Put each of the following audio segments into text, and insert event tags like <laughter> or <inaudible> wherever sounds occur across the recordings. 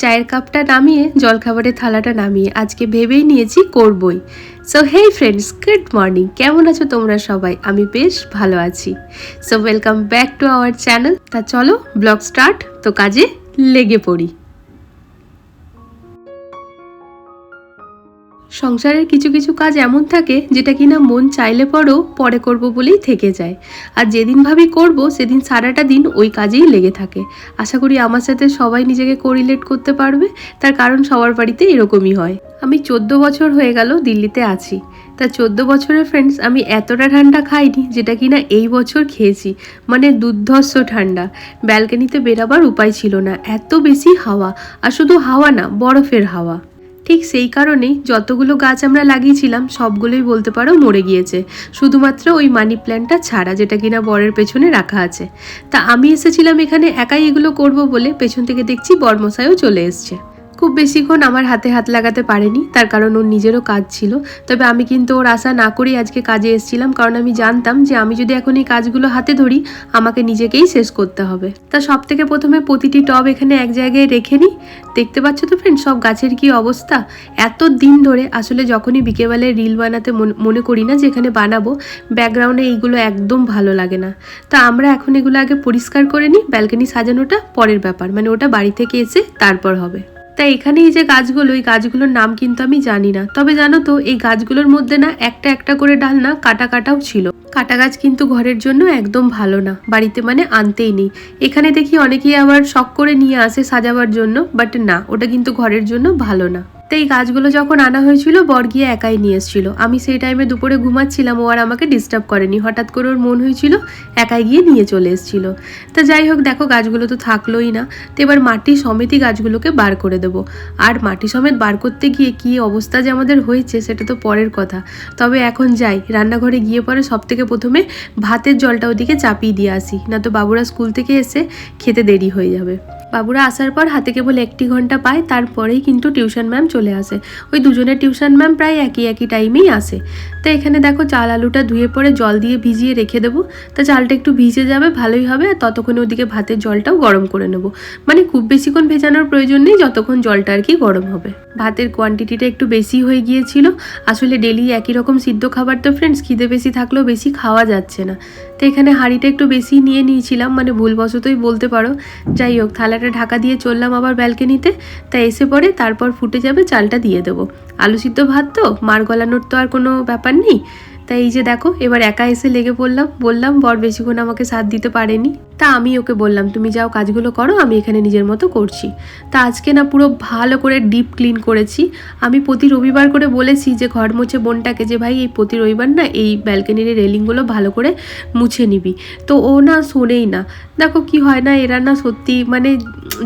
চায়ের কাপটা নামিয়ে, জলখাবারের থালাটা নামিয়ে আজকে ভেবেই নিয়েছি করবই। So hey friends good morning কেমন আছো তোমরা সবাই? আমি বেশ ভালো আছি। So welcome back to our channel তা চলো ব্লগ স্টার্ট তো কাজে লেগে পড়ি। সংসারের কিছু কিছু কাজ এমন থাকে যেটা কিনা মন চাইলে পরেও পরে করব বলেই থেকে যায়। আর যেদিন ভাবি করব, সেদিন সারাটা দিন ওই কাজেই লেগে থাকে। আশা করি আমার সাথে সবাই নিজেকে কোরিলেট করতে পারবে। তার কারণ সবার বাড়িতে এরকমই হয়। আমি চোদ্দ বছর হয়ে গেল দিল্লিতে আছি। তা চোদ্দ বছরের ফ্রেন্ডস আমি এতটা ঠান্ডা খাইনি যেটা কিনা এই বছর খেয়েছি। মানে দুর্ধর্ষ ঠান্ডা। ব্যালকানিতে বেরাবার উপায় ছিল না। এত বেশি হাওয়া। আর শুধু হাওয়া না, বরফের হাওয়া। ঠিক সেই কারণেই যতগুলো গাছ আমরা লাগিয়েছিলাম, সবগুলোই বলতে পারো মরে গিয়েছে। শুধুমাত্র ওই মানি প্ল্যান্টটা ছাড়া, যেটা কিনা বরের পেছনে রাখা আছে। তা আমি এসেছিলাম এখানে একাই এগুলো করব বলে পেছন থেকে দেখছি বর্মশায়ও চলে এসছে। খুব বেশিক্ষণ আমার হাতে হাত লাগাতে পারেনি, তার কারণ ওর নিজেরও কাজ ছিল। তবে আমি কিন্তু ওর আশা না করেই আজকে কাজে এসেছিলাম, কারণ আমি জানতাম যে আমি যদি এখন এই কাজগুলো হাতে ধরি, আমাকে নিজেকেই শেষ করতে হবে। তা সব থেকে প্রথমে প্রতিটি টব এখানে এক জায়গায় রেখে নিই দেখতে পাচ্ছ তো ফ্রেন্ড সব গাছের কি অবস্থা? এত দিন ধরে আসলে যখনই বিকেলবেলায় রিল বানাতে মন- করি না যে এখানে বানাবো, ব্যাকগ্রাউন্ডে এইগুলো একদম ভালো লাগে না। তা আমরা এখন এগুলো আগে পরিষ্কার করে নিই ব্যালকনি সাজানোটা পরের ব্যাপার মানে ওটা বাড়ি থেকে এসে তারপর হবে। তা এখানে এই যে গাছগুলো, এই গাছগুলোর নাম কিন্তু আমি জানি না। তবে জানো তো, এই গাছগুলোর মধ্যে না একটা একটা করে ডাল না কাটা কাটাও ছিল। কাটা গাছ কিন্তু ঘরের জন্য একদম ভালো না, বাড়িতে মানে আনতেই নেই। এখানে দেখি অনেকেই আবার শখ করে নিয়ে আসে সাজাবার জন্য, বাট না, ওটা কিন্তু ঘরের জন্য ভালো না। তো এই গাছগুলো যখন আনা হয়েছিল, বর গিয়ে একাই নিয়ে এসেছিল। আমি সেই টাইমে দুপুরে ঘুমাচ্ছিলাম, ও আর আমাকে ডিস্টার্ব করেনি। হঠাৎ করে ওর মন হয়েছিল, একাই গিয়ে নিয়ে চলে এসেছিল। তা যাই হোক, দেখো গাছগুলো তো থাকলোই না। তো এবার মাটি সমেতই গাছগুলোকে বার করে দেবো। আর মাটি সমেত বার করতে গিয়ে কী অবস্থা যে আমাদের হয়েছে, সেটা তো পরের কথা। তবে এখন যাই, রান্নাঘরে গিয়ে পরে সব থেকে প্রথমে ভাতের জলটা ওদিকে চাপিয়ে দিয়ে আসি। না তো বাবুরা স্কুল থেকে এসে খেতে দেরি হয়ে যাবে। বাবুরা আসার পর হাতে কেবল একটি ঘণ্টা পায়, তারপরেই কিন্তু টিউশন ম্যাম চলে আসে। ওই দুজনের টিউশন ম্যাম প্রায় একই একই টাইমেই আসে। তো এখানে দেখো চাল আলুটা ধুয়ে পরে জল দিয়ে ভিজিয়ে রেখে দেবো। তা চালটা একটু ভিজে যাবে, ভালোই হবে, আর ততক্ষণে ওদিকে ভাতের জলটাও গরম করে নেব। মানে খুব বেশিক্ষণ ভেজানোর প্রয়োজন নেই, যতক্ষণ জলটা আর কি গরম হবে। ভাতের কোয়ান্টিটিটা একটু বেশি হয়ে গিয়েছিল। আসলে ডেলি একই রকম সিদ্ধ খাবার তো ফ্রেন্ডস খিদে বেশি থাকলেও বেশি খাওয়া যাচ্ছে না। তো এখানে হাঁড়িটা একটু বেশি নিয়ে নিয়েছিলাম মানে ভুলবশতই বলতে পারো। যাই হোক থালাটা ঢাকা দিয়ে চললাম আবার ব্যালকনিতে, তা এসে পরে তারপর ফুটে যাবে চালটা দিয়ে দেবো। আলু সিদ্ধ ভাত তো, মার গলানোর তো আর কোনো ব্যাপার নেই। তাই এই যে দেখো, এবার একা এসে লেগে পড়লাম। বললাম, বর বেশিক্ষণ আমাকে সাথ দিতে পারেনি। তা আমি ওকে বললাম, তুমি যাও, কাজগুলো করো, আমি এখানে নিজের মতো করছি। তা আজকে না পুরো ভালো করে ডিপ ক্লিন করেছি। আমি প্রতি রবিবার করে বলেছি যে, ঘর মুছে বোনটাকে যে, ভাই, এই প্রতি রবিবার না এই ব্যালকনির রেলিংগুলো ভালো করে মুছে নিবি। তো ও না শোনেই না। দেখো কি হয় না, এরা না সত্যি মানে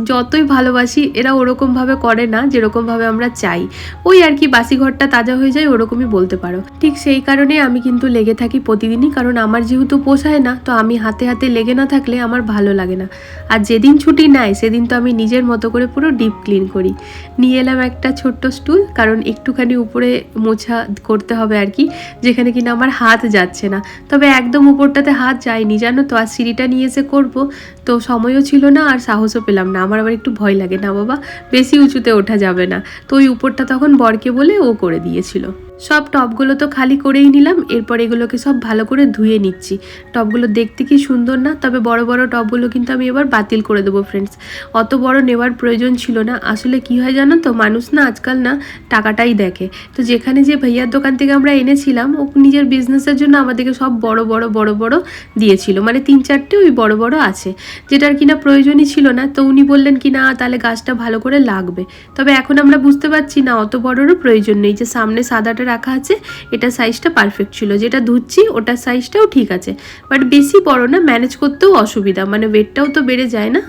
যতই ভালোবাসি, এরা ওরকমভাবে করে না যেরকমভাবে আমরা চাই। ওই আর কি, বাসি ঘরটা তাজা হয়ে যায়, ওরকমই বলতে পারো। ঠিক সেই কারণে আমি কিন্তু লেগে থাকি প্রতিদিনই, কারণ আমার যেহেতু পোষায় না, তো আমি হাতে হাতে লেগে না থাকলে আমার ভালো লাগে না। আর যেদিন ছুটি নেয়, সেদিন তো আমি নিজের মতো করে পুরো ডিপ ক্লিন করি। নিয়ে এলাম একটা ছোট্ট স্টুল, কারণ একটুখানি উপরে মোছা করতে হবে আর কি, যেখানে কিনা আমার হাত যাচ্ছে না। তবে একদম উপরটাতে হাত যায়নি, জানো তো? আর সিঁড়িটা নিয়ে এসে করব, তো সময়ও ছিল না আর সাহসও পেলাম না। আমার আবার একটু ভয় লাগে, না বাবা? বেশি উঁচুতে ওঠা যাবে না। তো ওই উপরটা তখন বরকে বলে ও করে দিয়েছিল। সব টবগুলো তো খালি করেই নিলাম, এরপর এগুলোকে সব ভালো করে ধুয়ে নিচ্ছি। টবগুলো দেখতে কি সুন্দর না? তবে বড় বড় টবগুলো কিন্তু আমি এবার বাতিল করে দেবো ফ্রেন্ডস অত বড় নেওয়ার প্রয়োজন ছিল না। আসলে কি হয় জানো তো, মানুষ না আজকাল না টাকাটাই দেখে। তো যেখানে যে ভাইয়ার দোকান থেকে আমরা এনেছিলাম, ও নিজের বিজনেসের জন্য আমাদেরকে সব বড় বড় বড় বড় দিয়েছিল। মানে তিন চারটে ওই বড় বড় আছে। যেটার কিনা প্রয়োজনই ছিল না। তো উনি বললেন কি, না, তাহলে গাছটা ভালো করে লাগবে। তবে এখন আমরা বুঝতে পারছি না, অত বড়রও প্রয়োজন নেই যে সামনে সাদাটা রাখা আছে, এটা সাইজটা পারফেক্ট ছিল। যেটা ধুচ্ছি ওটার সাইজটাও ঠিক আছে। বাট বেশি বড় না ম্যানেজ করতেও অসুবিধা। মানে ওয়েটটাও তো বেড়ে যায় না।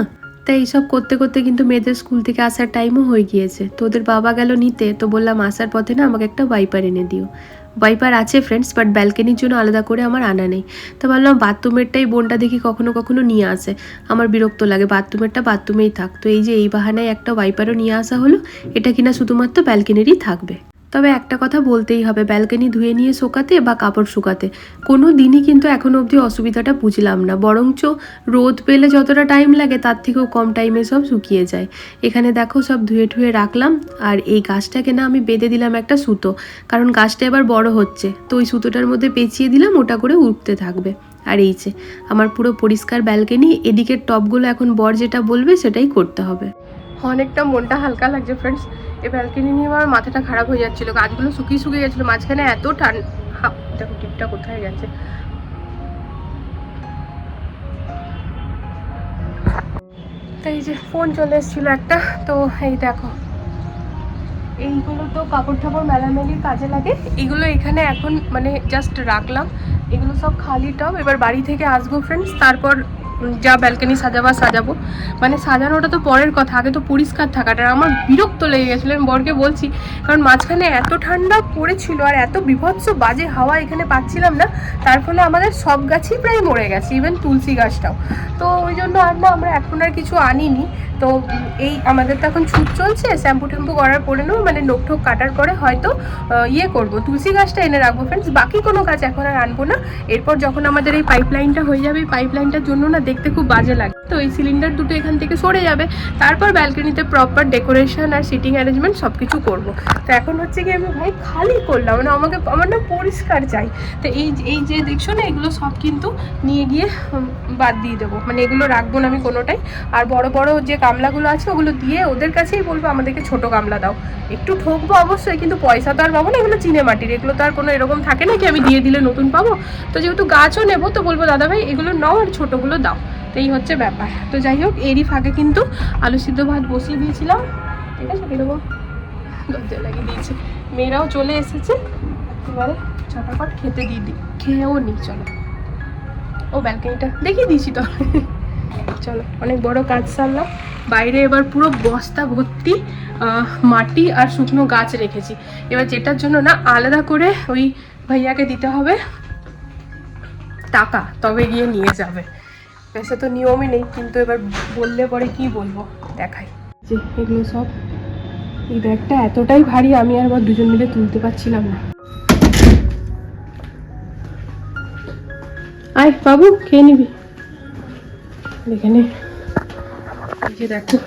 তাই এইসব করতে করতে কিন্তু মেয়েদের স্কুল থেকে আসার টাইমও হয়ে গিয়েছে। তো ওদের বাবা গেল নিতে, তো বললাম, আসার পথে না আমাকে একটা ওয়াইপার এনে দিও। ওয়াইপার আছে ফ্রেন্ডস বাট ব্যালকনির জন্য আলাদা করে আমার আনা নেই। তো ভাবলাম বাথরুমেরটাই বোনটা দেখি কখনো কখনো নিয়ে আসে। আমার বিরক্ত লাগে বাথরুমেরটা বাথরুমেই থাক। তো এই যে এই বাহানায় একটা ওয়াইপারও নিয়ে আসা হলো, এটা কিনা শুধুমাত্র ব্যালকনিরই থাকবে। তবে একটা কথা বলতেই হবে, ব্যালকনি ধুয়ে নিয়ে শোকাতে বা কাপড় শুকাতে। কোনো দিনই কিন্তু এখনও অবধি অসুবিধাটা বুঝলাম না। বরঞ্চ রোদ পেলে যতটা টাইম লাগে তার থেকেও কম টাইমে সব শুকিয়ে যায়। এখানে দেখো সব ধুয়ে ঠুয়ে রাখলাম আর এই গাছটাকে না আমি বেঁধে দিলাম একটা সুতো। কারণ গাছটা এবার বড় হচ্ছে, তো ওই সুতোটার মধ্যে পেঁচিয়ে দিলাম, ওটা করে উঠতে থাকবে। আর এই যে, আমার পুরো পরিষ্কার ব্যালকনি, এদিকের টপগুলো এখন বর যেটা বলবে সেটাই করতে হবে। অনেকটা মনটা হালকা লাগছে ফ্রেন্ডস এই ব্যালকনি নিয়ে আমার মাথাটা খারাপ হয়ে যাচ্ছিল, গাছগুলো শুকিয়ে শুকিয়ে গেছিল, মাঝখানে এত ঠান্ডা দেখো টিপটা কোথায় গেছে? এই যে ফোন চলে এসেছিল একটা, তো এই দেখো। এইগুলো তো কাপড় টাপড় মেলামেলির কাজে লাগে। এগুলো এখানে এখন মানে জাস্ট রাখলাম। এগুলো সব খালি টব, এবার বাড়ি থেকে আসব ফ্রেন্ডস তারপর যা ব্যালকানি সাজাবার সাজাবো। মানে সাজানোটা তো পরের কথা, আগে তো পরিষ্কার থাকাটা। আমার বিরক্ত লেগে গেছিল, আমি বরকে বলছি, কারণ মাঝখানে এত ঠান্ডা পড়েছিল আর এত বিভৎস বাজে হাওয়া এখানে পাচ্ছিলাম না, তার ফলে আমাদের সব গাছই প্রায় মরে গেছে ইভেন তুলসী গাছটাও। তো ওই জন্য আর না, আমরা এখন আর কিছু আনিনি। তো এই আমাদের তো এখন ছুট চলছে, শ্যাম্পু ট্যাম্পু করার পরে নেব মানে নোখ ঠোক কাটার পরে হয়তো ইয়ে করব। তুলসী গাছটা এনে রাখব ফ্রেন্ডস বাকি কোনো গাছ এখন আর আনব না। এরপর যখন আমাদের এই পাইপ লাইনটা হয়ে যাবে, এই পাইপ লাইনটার জন্য না দেখতে খুব বাজে লাগে। তো এই সিলিন্ডার দুটো এখান থেকে সরে যাবে। তারপর ব্যালকনিতে প্রপার ডেকোরেশন আর সিটিং অ্যারেঞ্জমেন্ট সব কিছু করব। তো এখন হচ্ছে কি আমি ভাই খালি করলাম মানে আমাকে, আমার না পরিষ্কার চাই। তো এই এই যে দেখছ না, এগুলো সব কিন্তু নিয়ে গিয়ে বাদ দিয়ে দেবো। মানে এগুলো রাখব না আমি কোনোটাই। আর বড় বড় যে গামলাগুলো আছে, ওগুলো দিয়ে ওদের কাছেই বলব আমাদেরকে ছোট গামলা দাও। একটু ঠকবো অবশ্যই, কিন্তু পয়সা তো আর পাবো না, এগুলো চিনে মাটির, এগুলো তো আর কোনো এরকম থাকে না কি আমি দিয়ে দিলে নতুন পাবো? তো যেহেতু গাছও নেব, তো বলব, দাদা ভাই, এগুলো নাও আর ছোটোগুলো দাও। তো এই হচ্ছে ব্যাপার। তো যাই হোক, এরই ফাঁকে কিন্তু আলু সিদ্ধ ভাত বসিয়ে দিয়েছিলাম। ঠিক আছে এরকম দরজা লাগিয়ে দিয়েছে। মেয়েরাও চলে এসেছে। এবারে চটাপট খেতে দিয়ে দিই খেয়েও নি, চলো। ও ব্যালকনিটা, দেখিয়ে দিয়েছি তো। চলো, অনেক বড় কাজ সারলাম। বাইরে এবার পুরো বস্তা ভর্তি মাটি আর শুকনো গাছ রেখেছি। এবার যেটার জন্য না আলাদা করে ওই ভাইয়াকে দিতে হবে, টাকা, তবে গিয়ে নিয়ে যাবে। বেশে তো নিয়মই নেই, কিন্তু এবার বললে পরে কি বলব? দেখাই। যে এগুলো সব, এই ব্যাগটা এতটাই ভারী, আমি আর দুজন মিলে তুলতে পারছিলাম না। আয় বাবু, খেয়ে নিবি। এখানে এই যে দেখো।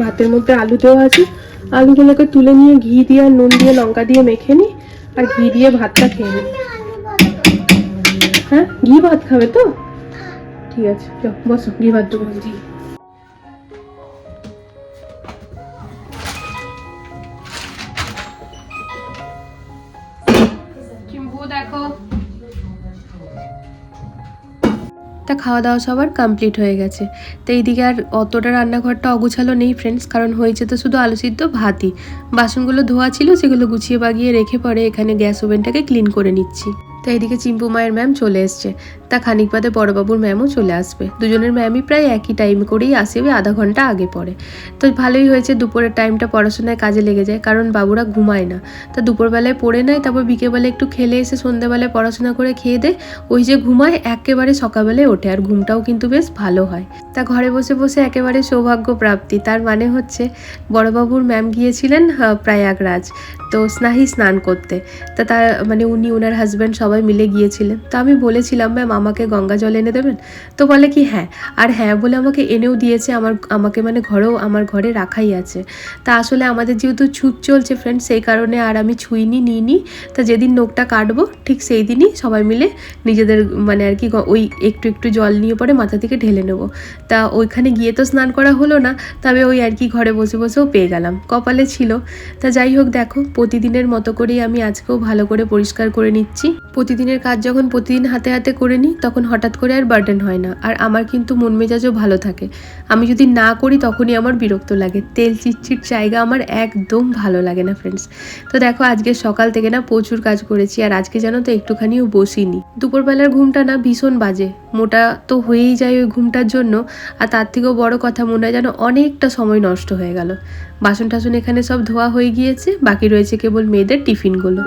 ভাতের মধ্যে আলু দেওয়া আছে। আলুগুলোকে তুলে নিয়ে ঘি দিয়ে আর নুন দিয়ে, লঙ্কা দিয়ে মেখে নি আর ঘি দিয়ে ভাতটা খেয়ে নি। হ্যাঁ? ঘি ভাত খাবে তো? ঠিক আছে চল বসো, ঘি ভাত দেবো খাওয়া দাওয়া সবার কমপ্লিট হয়ে গেছে। তো এইদিকে আর অতটা রান্নাঘরটা অগুছালো নেই ফ্রেন্ডস কারণ হয়েছে তো শুধু আলু সিদ্ধ ভাতই। বাসনগুলো ধোয়া ছিল, সেগুলো গুছিয়ে বাগিয়ে রেখে পরে এখানে গ্যাস ওভেনটাকে ক্লিন করে নিচ্ছি। তো এদিকে চিম্পু মায়ের ম্যাম চলে এসছে। তা খানিক বাদে বড়বাবুর ম্যামও চলে আসবে। দুজনের ম্যামই প্রায় একই টাইম করেই আসবে আধা ঘণ্টা আগে পরে। তো ভালোই হয়েছে দুপুরের টাইমটা পড়াশোনায় কাজে লেগে যায়, কারণ বাবুরা ঘুমায় না। তা দুপুরবেলায় পড়ে নেয়, তারপর বিকেলবেলা একটু খেলে এসে সন্ধ্যেবেলায় পড়াশোনা করে খেয়ে দেয় ওই যে ঘুমায় একেবারে সকালবেলায় ওঠে, আর ঘুমটাও কিন্তু বেশ ভালো হয়। তা ঘরে বসে বসে একেবারে সৌভাগ্য প্রাপ্তি। তার মানে হচ্ছে, বড়বাবুর ম্যাম গিয়েছিলেন প্রয়াগরাজ। তো স্নাহি স্নান করতে। তা তার মানে উনি ওনার হাজব্যান্ড সবাই মিলে গিয়েছিলেন। তো আমি বলেছিলাম, ম্যাম, আমাকে গঙ্গা জল এনে দেবেন? তো বলে কি হ্যাঁ। আর হ্যাঁ বলে আমাকে এনেও দিয়েছে, আমার, আমাকে মানে ঘরেও, আমার ঘরে রাখাই আছে। তা আসলে আমাদের যেহেতু ছুট চলছে ফ্রেন্ড সেই কারণে আর আমি ছুঁইনি, নিইনি। তা যেদিন নোখটা কাটবো, ঠিক সেই দিনই সবাই মিলে নিজেদের মানে আর কি ওই একটু একটু জল নিয়ে পরে মাথা থেকে ঢেলে নেব। তা ওইখানে গিয়ে তো স্নান করা হলো না, তবে ওই আর কি ঘরে বসে, বসেও পেয়ে গেলাম। কপালে ছিল। তা যাই হোক, দেখো প্রতিদিনের মতো করেই আমি আজকেও ভালো করে পরিষ্কার করে নিচ্ছি। প্রতিদিনের কাজ যখন প্রতিদিন হাতে হাতে করে নিই, তখন হঠাৎ করে আর বার্ডেন হয় না। আর আমার কিন্তু মন মেজাজও ভালো থাকে। আমি যদি না করি, তখনই আমার বিরক্ত লাগে। তেল চিটচিট জায়গা আমার একদম ভালো লাগে না ফ্রেন্ডস তো দেখো, আজকে সকাল থেকে না প্রচুর কাজ করেছি, আর আজকে জানো তো একটুখানিও বসিনি। দুপুরবেলার ঘুমটা না ভীষণ বাজে। মোটা তো হয়েই যায় ওই ঘুমটার জন্য, আর তার থেকেও বড় কথা মনে হয় যেন অনেকটা সময় নষ্ট হয়ে গেল। বাসন টাসন এখানে সব ধোয়া হয়ে গিয়েছে বাকি রয়েছে কেবল মেয়েদের টিফিনগুলো।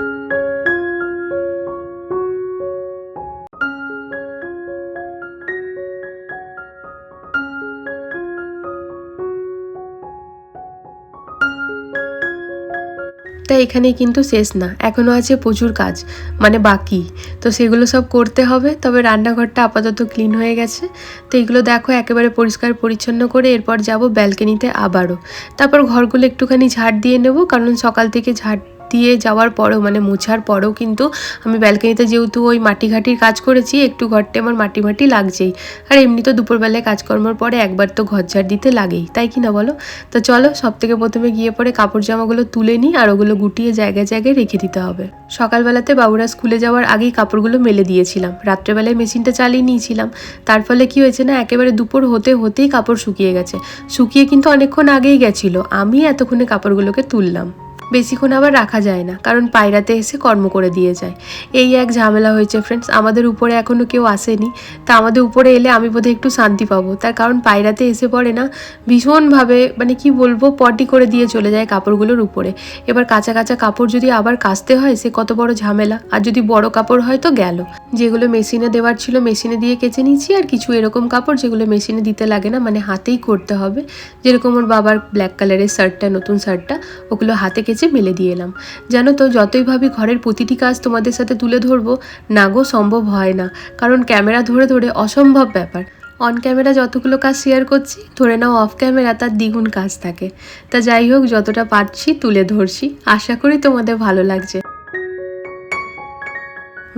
তাই এখানে কিন্তু শেষ না এখনও আছে প্রচুর কাজ মানে বাকি। তো সেগুলো সব করতে হবে, তবে রান্নাঘরটা আপাতত ক্লিন হয়ে গেছে। তো এগুলো দেখো একেবারে পরিষ্কার পরিচ্ছন্ন করে এরপর যাব ব্যালকনিতে আবারও। তারপর ঘরগুলো একটুখানি ঝাড় দিয়ে নেব, কারণ সকাল থেকে ঝাড় দিয়ে যাওয়ার পরেও মানে মোছার পরেও কিন্তু আমি ব্যালকনিতে যেহেতু ওই মাটি ঘাটির কাজ করেছি, একটু ঘরটা আমার মাটি মাটি লাগছেই। আর এমনি তো দুপুরবেলায় কাজকর্মর পরে একবার তো ঘর ঝাড় দিতে লাগেই, তাই কি না বলো? তো চলো সব থেকে প্রথমে গিয়ে পরে কাপড় জামাগুলো তুলে নিই আর ওগুলো গুটিয়ে জায়গায় জায়গায় রেখে দিতে হবে। সকালবেলাতে বাবুরা স্কুলে যাওয়ার আগেই কাপড়গুলো মেলে দিয়েছিলাম। রাত্রেবেলায় মেশিনটা চালিয়ে নিয়েছিলাম। তার ফলে কি হয়েছে না, একেবারে দুপুর হতে হতেই কাপড় শুকিয়ে গেছে। শুকিয়ে কিন্তু অনেকক্ষণ আগেই গেছিল। আমি এতক্ষণে কাপড়গুলোকে তুললাম। বেশিক্ষণ আবার রাখা যায় না, কারণ পায়রাতে এসে কর্ম করে দিয়ে যায়। এই এক ঝামেলা হয়েছে ফ্রেন্ডস আমাদের উপরে এখনও কেউ আসেনি, তা আমাদের উপরে এলে আমি বোধহয় একটু শান্তি পাবো। তার কারণ পায়রাতে এসে পড়ে না, ভীষণভাবে মানে কি বলব, পটি করে দিয়ে চলে যায় কাপড়গুলোর উপরে। এবার কাঁচা কাঁচা কাপড় যদি আবার কাচতে হয়, সে কত বড় ঝামেলা। আর যদি বড় কাপড় হয় তো গেল। যেগুলো মেশিনে দেওয়ার ছিল, মেশিনে দিয়ে কেচে নিয়েছি, আর কিছু এরকম কাপড় যেগুলো মেশিনে দিতে লাগে না মানে হাতেই করতে হবে। যেরকম ওর বাবার ব্ল্যাক কালারের শার্টটা নতুন শার্টটা ওগুলো হাতে কেচে মেলে দিয়ে এলাম। জানো তো, যতই ভাবি ঘরের প্রতিটি কাজ তোমাদের সাথে তুলে ধরবো, না গো, সম্ভব হয় না। কারণ ক্যামেরা ধরে ধরে অসম্ভব ব্যাপার। অন ক্যামেরা যতগুলো কাজ শেয়ার করছি, ধরে নাও অফ ক্যামেরা তার দ্বিগুণ কাজ থাকে। তা যাই হোক, যতটা পারছি তুলে ধরছি। আশা করি তোমাদের ভালো লাগছে।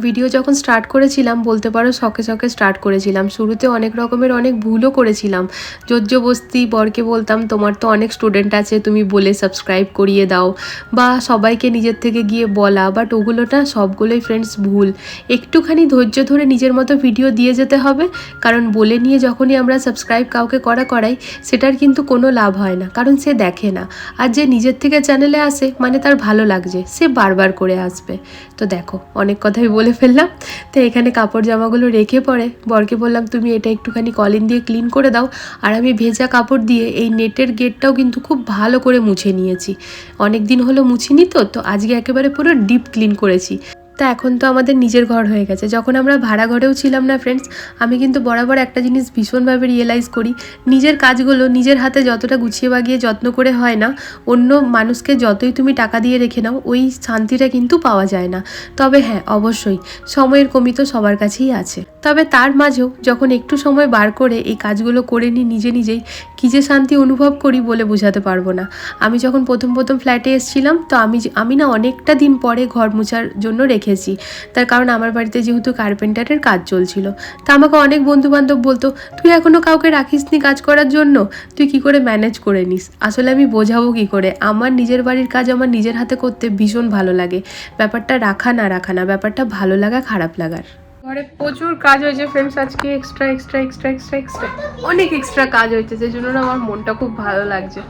ভিডিও যখন স্টার্ট করেছিলাম, বলতে পারো শখে শখে স্টার্ট করেছিলাম। শুরুতে অনেক রকমের অনেক ভুলও করেছিলাম। জোজ্জবস্তি, বরকে বলতাম, তোমার তো অনেক স্টুডেন্ট আছে, তুমি বলে সাবস্ক্রাইব করিয়ে দাও। বা সবাইকে নিজের থেকে গিয়ে বলা বাট ওগুলোটা সবগুলোই ফ্রেন্ডস ভুল। একটুখানি ধৈর্য ধরে নিজের মতো ভিডিও দিয়ে যেতে হবে, কারণ বলে নিয়ে যখনই আমরা সাবস্ক্রাইব কাউকে করা করাই, সেটার কিন্তু কোনো লাভ হয় না, কারণ সে দেখে না। আর যে নিজের থেকে চ্যানেলে আসে মানে তার ভালো লাগছে, সে বারবার করে আসবে। তো দেখো, অনেক কথাই বলে ফেললাম। তো এখানে কাপড় জামাগুলো রেখে পরে বরকে বললাম, তুমি এটা একটুখানি কলিন দিয়ে ক্লিন করে দাও। আর আমি ভেজা কাপড় দিয়ে এই নেটের গেটটাও কিন্তু খুব ভালো করে মুছে নিয়েছি। অনেক দিন হলো মুছিনি তো তো আজকে একেবারে পুরো ডিপ ক্লিন করেছি। তা এখন তো আমাদের নিজের ঘর হয়ে গেছে। যখন আমরা ভাড়া ঘরেও ছিলাম না ফ্রেন্ডস আমি কিন্তু বরাবর একটা জিনিস ভীষণভাবে রিয়েলাইজ করি। নিজের কাজগুলো, নিজের হাতে যতটা গুছিয়ে বাগিয়ে যত্ন করে হয় না, অন্য মানুষকে যতই তুমি টাকা দিয়ে রেখে নাও, ওই শান্তিটা কিন্তু পাওয়া যায় না। তবে হ্যাঁ অবশ্যই, সময়ের কমি তো সবার কাছেই আছে। তবে তার মাঝেও যখন একটু সময় বার করে এই কাজগুলো করে নিই নিজে নিজেই, কী যে শান্তি অনুভব করি বলে বোঝাতে পারব না। আমি যখন প্রথম প্রথম ফ্ল্যাটে এসেছিলাম, তো আমি আমি না অনেকটা দিন পরে ঘর মোছার জন্য রেখেছি তার কারণ আমার বাড়িতে যেহেতু কার্পেন্টারের কাজ চলছিল। তা আমাকে অনেক বন্ধু বান্ধব বলতো, তুই এখনও কাউকে রাখিসনি কাজ করার জন্য? তুই কি করে ম্যানেজ করে নিস? আসলে আমি বোঝাবো কি করে? আমার নিজের বাড়ির কাজ আমার নিজের হাতে করতে ভীষণ ভালো লাগে। ব্যাপারটা রাখা না রাখা না, ব্যাপারটা ভালো লাগা, খারাপ লাগার। ঘরে প্রচুর কাজ হয়েছে ফ্রেন্ডস আজকে extra extra extra extra extra অনেক এক্সট্রা কাজ হয়েছে সেই জন্য আমার মনটা খুব ভালো লাগছে।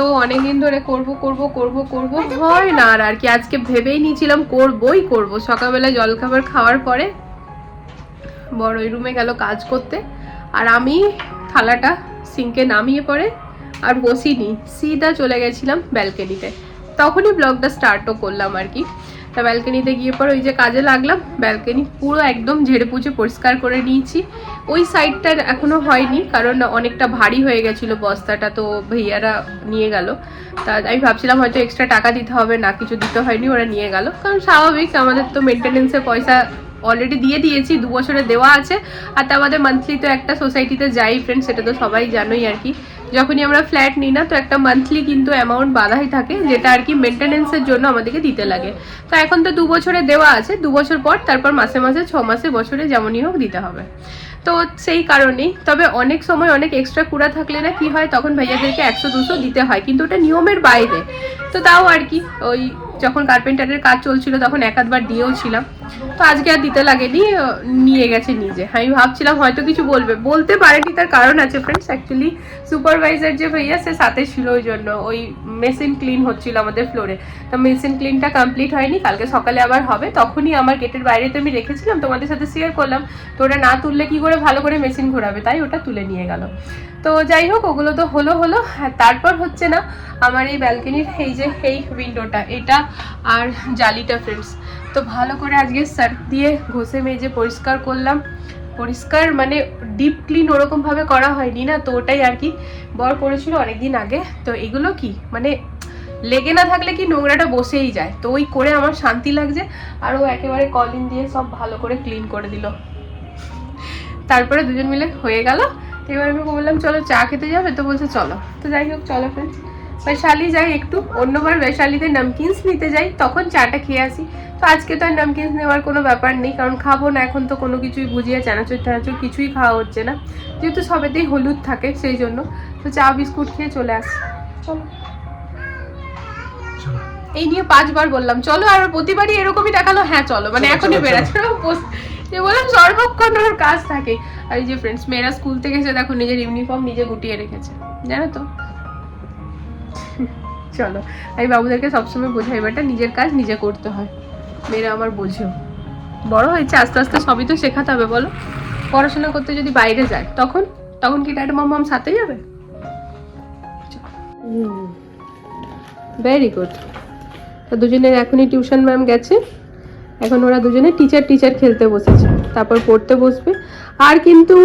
তো অনেকদিন ধরে করব করব করব করব। হয় না আর কি, আজকে ভেবেই নিয়েছিলাম করবই করব। সকালবেলা জলখাবার খাওয়ার পরে বড় ওই রুমে গেল কাজ করতে। আর আমি থালাটা সিঙ্কে নামিয়ে পরে আর বসিনি। সিধা চলে গেছিলাম ব্যালকনিতে তখনই ব্লগটা স্টার্টও করলাম আর কি। তা ব্যালকনিতে গিয়ে পর ওই যে কাজে লাগলাম, ব্যালকনি পুরো একদম ঝেড়ে পুচে পরিষ্কার করে নিয়েছি। ওই সাইডটা এখনও হয়নি, কারণ অনেকটা ভারী হয়ে গেছিল বস্তাটা, তো ভাইয়ারা নিয়ে গেল। তা আমি ভাবছিলাম হয়তো এক্সট্রা টাকা দিতে হবে, না কিছু দিতে হয়নি, ওরা নিয়ে গেল। কারণ স্বাভাবিক, আমাদের তো মেনটেনেন্সের পয়সা অলরেডি দিয়ে দিয়েছি, দু বছরে দেওয়া আছে। আর তা আমাদের মান্থলি তো একটা সোসাইটিতে যাই ফ্রেন্ড সেটা তো সবাই জানোই আর কি। যখনই আমরা ফ্ল্যাট নিই না, তো একটা মান্থলি কিন্তু অ্যামাউন্ট বাঁধাই থাকে, যেটা আর কি মেনটেনেন্সের জন্য আমাদেরকে দিতে লাগে। তো এখন তো দু বছরে দেওয়া আছে, দু বছর পর তারপর মাসে মাসে, ছ মাসে, বছরে যেমনই হোক দিতে হবে। তো সেই কারণেই, তবে অনেক সময় অনেক এক্সট্রা কুড়া থাকলে না কি হয়, তখন ভাইয়াদেরকে একশো, দুশো দিতে হয়, কিন্তু ওটা নিয়মের বাইরে। তো তাও আর কি, ওই যখন কার্পেন্টারের কাজ চলছিল, তখন এক আধবার দিয়েও ছিলাম। তো আজকে আর দিতে লাগেনি নিয়ে গেছে নিজে। আমি ভাবছিলাম হয়তো কিছু বলবে। বলতে পারেনি, তার কারণ আছে ফ্রেন্ডস অ্যাকচুয়ালি সুপারভাইজার যে ভাইয়া, সে সাথে ছিল ওই জন্য। ওই মেশিন ক্লিন হচ্ছিল আমাদের ফ্লোরে তো মেশিন ক্লিনটা কমপ্লিট হয়নি, কালকে সকালে আবার হবে। তখনই আমার গেটের বাইরে তো আমি রেখেছিলাম, তোমাদের সাথে শেয়ার করলাম। তো ওটা না তুললে কি করে ভালো করে মেশিন ঘোরাবে? তাই ওটা তুলে নিয়ে গেল। তো যাই হোক, ওগুলো তো হলো হলো। তারপর হচ্ছে না, আমার এই ব্যালকনির এই যে, এই উইন্ডোটা এটা আর জালিটা ফ্রেন্ডস তো ভালো করে আজকে সার্ফ দিয়ে ঘষে মেজে পরিষ্কার করলাম। পরিষ্কার মানে ডিপ ক্লিন ওরকমভাবে করা হয়নি না, তো ওটাই আর কি। বর করেছিল অনেকদিন আগে, তো এগুলো কি? মানে লেগে না থাকলে কি নোংরাটা বসেই যায়? তো ওই করে আমার শান্তি লাগছে, আর ও একেবারে কলিন দিয়ে সব ভালো করে ক্লিন করে দিল। তারপরে দুজন মিলে হয়ে গেল। তো এবার আমি বললাম চলো চা খেতে যাবে? তো বলছে চলো। তো যাই হোক চলো ফ্রেন্ডস বৈশালী যাই একটু অন্যবার বৈশালীতে নামকিনস নিতে যাই তখন চাটা খেয়ে আসি। তো আজকে তো আর নামকিনস নেওয়ার কোনো ব্যাপার নেই কারণ খাব না এখন তো কোনো কিছুই ভুজিয়া চানাচুর টানাচুর কিছুই খাওয়া হচ্ছে না। যেহেতু সবেতেই হলুদ থাকে সেই জন্য। তো চা বিস্কুট খেয়ে চলে আসি। চলো। এই নিয়ে পাঁচবার বললাম চলো আর প্রতিবারই এরকমই দেখাল? হ্যাঁ চলো। মানে এখনই বেড়াচ্ছে যে বললাম সর্বক্ষণ ওর কাজ থাকে। আর যে ফ্রেন্ডস মেয়েরা স্কুল থেকে এসে দেখো নিজের ইউনিফর্ম নিজে গুটিয়ে রেখেছে। জানো তো? চলো, আমি বাবুদেরকে সবসময় বোঝাই বেটা নিজের কাজ, নিজে করতে হয়। মেয়েরা আমার বোঝেও। বড় হয়েছে, আস্তে আস্তে সবই তো শেখাতে হবে, বলো। পড়াশোনা করতে যদি বাইরে যায়, তখন? তখন কি ড্যাড মাম সাথে যাবে? ভেরি গুড তো দুজনের এখনই টিউশন ম্যাম গেছে। এখন ওরা দুজনে টিচার টিচার খেলতে বসেছে। তারপর পড়তে বসবে। আর কিন্তু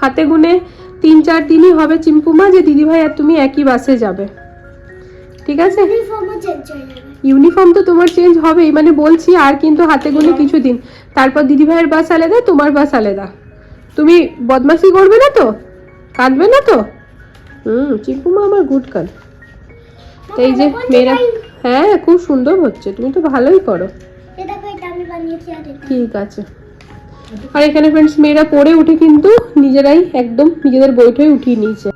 হাতে গুনে তিন চার দিনই হবে চিম্পুমা যে দিদিভাই আর তুমি একই বাসে যাবে। ঠিক আছে? হয়ে ইউনিফর্ম তো তোমার চেঞ্জ হবেই। মানে বলছি আর কিন্তু হাতে গুনে কিছু দিন। তারপর দিদিভাইয়ের বাস আলাদা তোমার বাস আলাদা। তুমি বদমাশি করবে না তো? কাঁদবে না তো? হুম চিম্পুমা আমার গুড কাল তো এই যে মেয়েরা হ্যাঁ খুব সুন্দর হচ্ছে। তুমি তো ভালোই করো। ঠিক আছে। আর এখানে ফ্রেন্ডস মেয়েরা পড়ে উঠে কিন্তু নিজেরাই একদম নিজেদের বইটই উঠিয়ে নিয়েছে।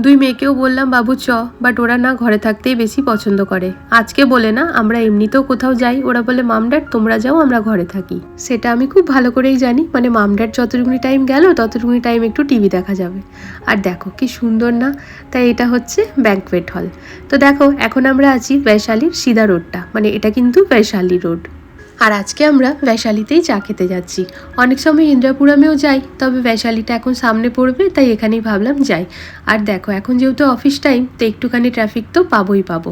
দুই মেয়েকেও বললাম, বাবু, চ। বাট ওরা না ঘরে থাকতেই বেশি পছন্দ করে। আজকে বলে না, আমরা এমনিতেও কোথাও যাই। ওরা বলে মাম ড্যাড তোমরা যাও, আমরা ঘরে থাকি। সেটা আমি খুব ভালো করেই জানি। মানে মাম ড্যাড যতটুকুনি টাইম গেল, ততটুকুনি টাইম একটু টিভি দেখা যাবে। আর দেখো, কি সুন্দর না? তাই এটা হচ্ছে ব্যাঙ্কওয়েট হল তো দেখো, এখন আমরা আছি বৈশালীর সিধা রোডটা মানে এটা কিন্তু বৈশালী রোড আর আজকে আমরা বৈশালীতেই চা খেতে যাচ্ছি। অনেক সময় ইন্দ্রাপুরামেও যাই, তবে বৈশালীটা এখন সামনে পড়বে, তাই এখানেই ভাবলাম যাই। আর দেখো, এখন যেহেতু অফিস টাইম তো একটুখানি ট্রাফিক তো পাবোই পাবো।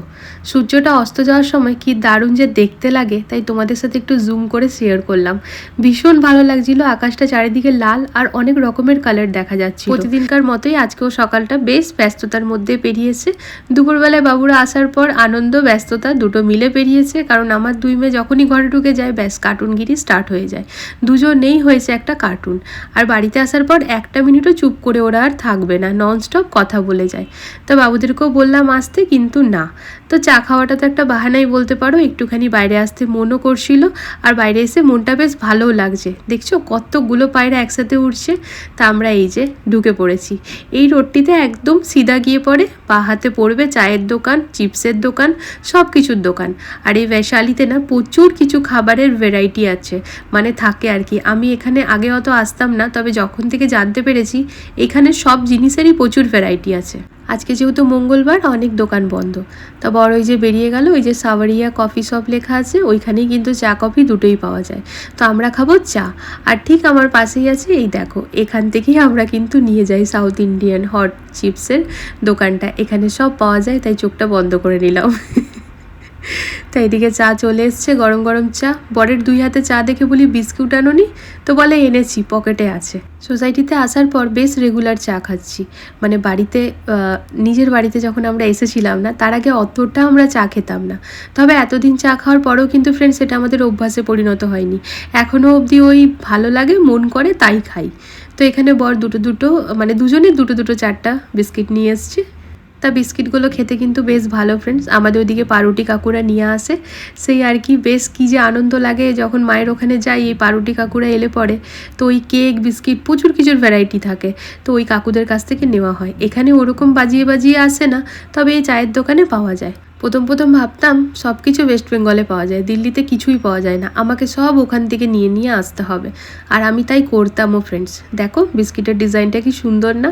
সূর্যটা অস্ত যাওয়ার সময় কি দারুণ যে দেখতে লাগে, তাই তোমাদের সাথে একটু জুম করে শেয়ার করলাম। ভীষণ ভালো লাগছিল, আকাশটা চারিদিকে লাল আর অনেক রকমের কালার দেখা যাচ্ছে প্রতিদিনকার মতোই আজকেও সকালটা বেশ ব্যস্ততার মধ্যে পেরিয়েছে। দুপুরবেলায় বাবুরা আসার পর আনন্দ, ব্যস্ততা দুটো মিলে পেরিয়েছে, কারণ আমার দুই মেয়ে যখনই ঘরে ঢুকে যায়, ব্যাস কার্টুনগিরি স্টার্ট হয়ে যায়। দুজনেই হয়েছে একটা কার্টুন আর বাড়িতে আসার পর একটা মিনিটও চুপ করে ওরা আর থাকবে না ননস্টপ কথা বলে যায়। তা বাবুদেরকেও বললাম আসতে, কিন্তু না। তো চা খাওয়াটা তো একটা বাহানাই বলতে পারো, একটুখানি বাইরে আসতে মনও করছিল, আর বাইরে এসে মনটা বেশ ভালোও লাগছে। দেখছ কতগুলো পায়রা একসাথে উঠছে তা আমরা এই যে ঢুকে পড়েছি। এই রোডটিতে একদম সিধা গিয়ে পড়ে বা হাতে পড়বে চায়ের দোকান, চিপসের দোকান সব কিছুর দোকান। আর এই বৈশালীতে না প্রচুর কিছু খাবারের ভ্যারাইটি আছে মানে থাকে আর কি। আমি এখানে আগে অত আসতাম না, তবে যখন থেকে জানতে পেরেছি, এখানে সব জিনিসেরই প্রচুর ভ্যারাইটি আছে। আজকে যেহেতু মঙ্গলবার, অনেক দোকান বন্ধ। তা বড় ওই যে বেরিয়ে গেল, ওই যে সাওয়ারিয়া কফি শপ লেখা আছে, ওইখানেই কিন্তু চা, কফি দুটোই পাওয়া যায়। তো আমরা খাব চা। আর ঠিক আমার পাশেই আছে, এই দেখো, এখান থেকেই আমরা কিন্তু নিয়ে যাই সাউথ ইন্ডিয়ান হট চিপসের দোকানটা। এখানে সব পাওয়া যায়, তাই চোখটা বন্ধ করে নিলাম। <laughs> তাই এদিকে চা চলে এসছে, গরম গরম চা। বরের দুই হাতে চা দেখে বলি বিস্কুট আনোনি, তো বলে এনেছি, পকেটে আছে। সোসাইটিতে আসার পর বেশ রেগুলার চা খাচ্ছি। মানে বাড়িতে নিজের বাড়িতে যখন আমরা এসেছিলাম না, তার আগে অতটা আমরা চা খেতাম না। তবে এতদিন চা খাওয়ার পরেও কিন্তু ফ্রেন্ডস সেটা আমাদের অভ্যাসে পরিণত হয়নি। এখনও অবধি ওই ভালো লাগে, মন করে তাই খাই। তো এখানে বর দুটো দুটো মানে দুজনে দুটো দুটো চারটা বিস্কিট নিয়ে এসছে। তা বিস্কিটগুলো খেতে কিন্তু বেশ ভালো ফ্রেন্ডস আমাদের ওদিকে পাউরুটি কাকুরা নিয়ে আসে। সেই আর কি বেশ কী যে আনন্দ লাগে যখন মায়ের ওখানে যাই, এই পাউরুটি কাকুরা এলে পরে। তো ওই কেক, বিস্কিট, প্রচুর কিছুর ভ্যারাইটি থাকে। তো ওই কাকুদের কাছ থেকে নেওয়া হয়। এখানে ওরকম বাজিয়ে বাজিয়ে আসে না, তবে এই চায়ের দোকানে পাওয়া যায়। প্রথম প্রথম ভাবতাম সব কিছু ওয়েস্ট বেঙ্গলে পাওয়া যায়, দিল্লিতে কিছুই পাওয়া যায় না। আমাকে সব ওখান থেকে নিয়ে নিয়ে আসতে হবে। আর আমি তাই করতামও ফ্রেন্ডস দেখো, বিস্কিটের ডিজাইনটা কি সুন্দর না?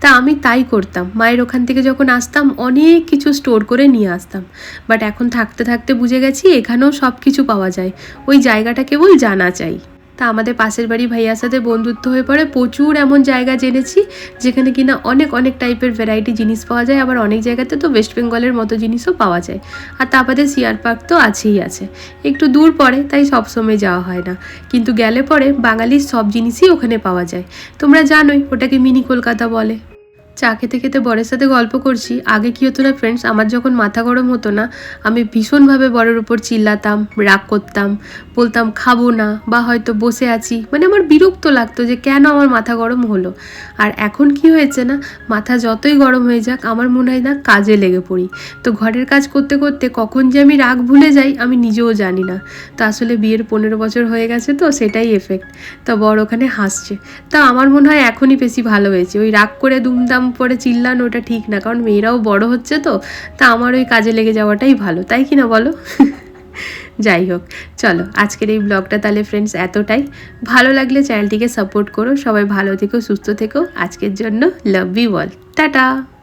তা আমি তাই করতাম। মায়ের ওখান থেকে যখন আসতাম, অনেক কিছু স্টোর করে নিয়ে আসতাম। বাট এখন থাকতে থাকতে বুঝে গেছি, এখানেও সব কিছু পাওয়া যায়। ওই জায়গাটা কেবল জানা চাই। তা আমাদের পাশের বাড়ি ভাইয়ার সাথে বন্ধুত্ব হয়ে পড়ে। প্রচুর এমন জায়গা জেনেছি যেখানে কিনা অনেক অনেক টাইপের ভ্যারাইটি জিনিস পাওয়া যায়। আবার অনেক জায়গাতে তো ওয়েস্ট বেঙ্গলের মতো জিনিসও পাওয়া যায়। আর তা সিয়ার পার্ক তো আছেই আছে। একটু দূর পড়ে, তাই সবসময় যাওয়া হয় না। কিন্তু গেলে পরে বাঙালির সব জিনিসই ওখানে পাওয়া যায়। তোমরা জানোই, ওটাকে মিনি কলকাতা বলে। চা খেতে খেতে বরের সাথে গল্প করছি। আগে কি হতো না ফ্রেন্ডস আমার যখন মাথা গরম হতো না, আমি ভীষণভাবে বরের উপর চিল্লাতাম, রাগ করতাম, বলতাম, খাব না বা হয়তো বসে আছি। মানে আমার বিরক্ত লাগতো যে কেন আমার মাথা গরম হলো। আর এখন কি হয়েছে না, মাথা যতই গরম হয়ে যাক, আমার মনে হয় না কাজে লেগে পড়ি। তো ঘরের কাজ করতে করতে কখন যে আমি রাগ ভুলে যাই, আমি নিজেও জানি না। তো আসলে বিয়ের পনেরো বছর হয়ে গেছে তো, সেটাই এফেক্ট তা বর ওখানে হাসছে। তা আমার মনে হয় এখনই বেশি ভালো হয়েছে। ওই রাগ করে দুমদাম করে চিল্লানো ওটা ঠিক না, কারণ মেয়েরাও বড় হচ্ছে তো, তা আমার ওই কাজে লেগে যাওয়াটাই ভালো, তাই কি না বলো? <laughs> যাই হোক, চলো আজকের এই ব্লগটা তাহলে ফ্রেন্ডস এতটাই। ভালো লাগলে চ্যানেলটিকে সাপোর্ট করো, সবাই ভালো থেকো, সুস্থ থেকো, আজকের জন্য লাভ ইউ অল টাটা!